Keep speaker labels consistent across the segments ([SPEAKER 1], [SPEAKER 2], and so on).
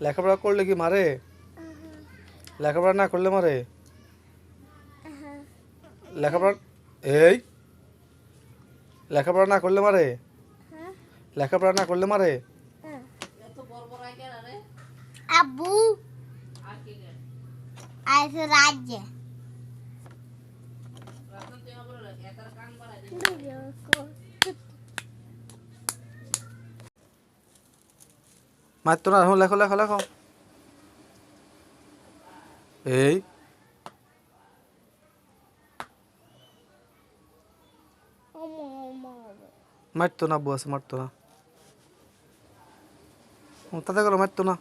[SPEAKER 1] লেখাপড়া করলে কি মারে? লেখাপড়া না করলে মারে? লেখাপড়া এই! লেখাপড়া না করলে মারে? লেখাপড়া না করলে মারে?
[SPEAKER 2] আব্বু। আইসে রাজ্যে।
[SPEAKER 1] মারতো না এখন লেখো লেখো লেখো। এই। মারতো না আছে মারতো না। তাতে করো মারতো না।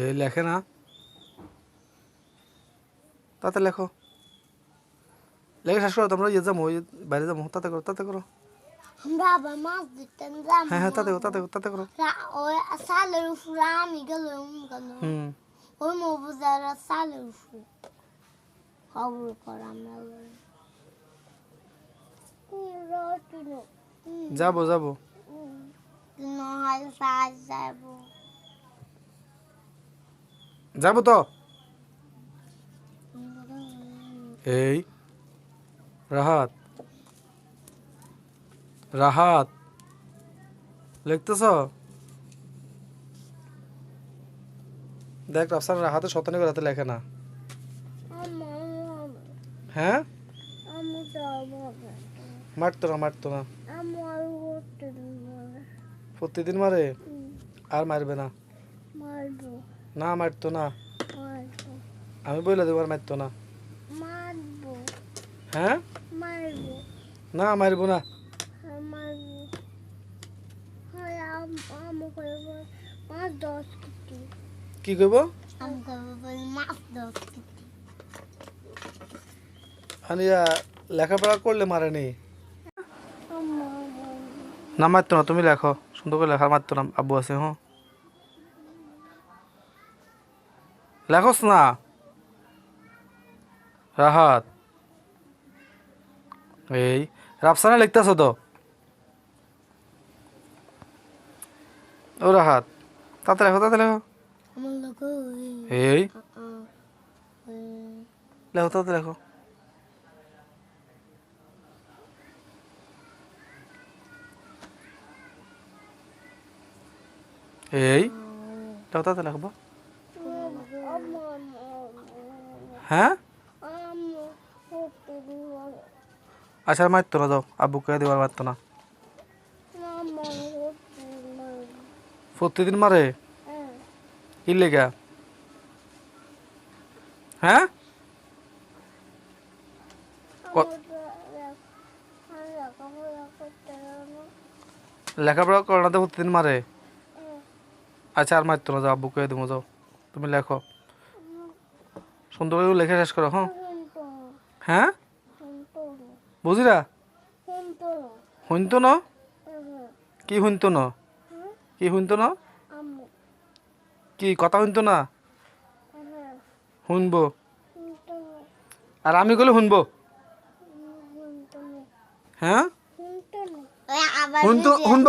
[SPEAKER 1] এই লেখে না। তাতে লেখো। লেখে শেষ করো তোমরা ইয়ে যাব বাইরে যাব। তাতে করো তাতে করো।
[SPEAKER 2] মাছ যাব।
[SPEAKER 1] হ্যাঁ হ্যাঁ তাতে করো তাতে করো তাতে করো।
[SPEAKER 2] ওই সালের উপরে আমি গেলাম গেল ওই মবুজার সালের উপরে। খবর কর আমরা
[SPEAKER 1] যাব যাব।
[SPEAKER 2] নয় সাজ যাব।
[SPEAKER 1] যাব তো? এই রাহাত। রাহাত। লিখতেছ? দেখ রাফসান রাহাতে শতানি করে হাতে লেখে না। হ্যাঁ? মারতো না মারতো না। প্রতিদিন মারে? আর মারবে না।
[SPEAKER 2] মারবো।
[SPEAKER 1] না মারতো না। আমি বলে দেবো আর মারতো না। হ্যাঁ?
[SPEAKER 2] মারবো।
[SPEAKER 1] না মারবো না।
[SPEAKER 2] হয়
[SPEAKER 1] কি করব? আর লেখাপড়া করলে মারেনি না? মারতো না তুমি লেখো। সুন্দর করে লেখা মারতো না আব্বু আছে হ্যাঁ লেখোস না? রাহাত। এই রাফসানা লিখতেছ তো? ও রাহাত তাতে লেখো তাতে লেখো। এই। লেখো তাতে লেখো। এই। লেখো তাতে লেখো হ্যাঁ? আচ্ছা মারতো না যাও আব্বুকে দেওয়ার মারতো না। প্রতিদিন মারে? কি লেগা? হ্যাঁ? ক- লেখাপড়া করে না তো প্রতিদিন মারে? আচ্ছা আর মারতো না যাও আব্বুকে দেবো যাও। তুমি লেখো। সুন্দর করে লেখা শেষ করো হ্যাঁ। হ্যাঁ? বুঝিরা শুনতো ন। কি শুনতো ন? কি শুনতো ন? কি কথা শুনতো না? শুনব। আর আমি গেলে শুনব? হ্যাঁ? শুনতো শুনব।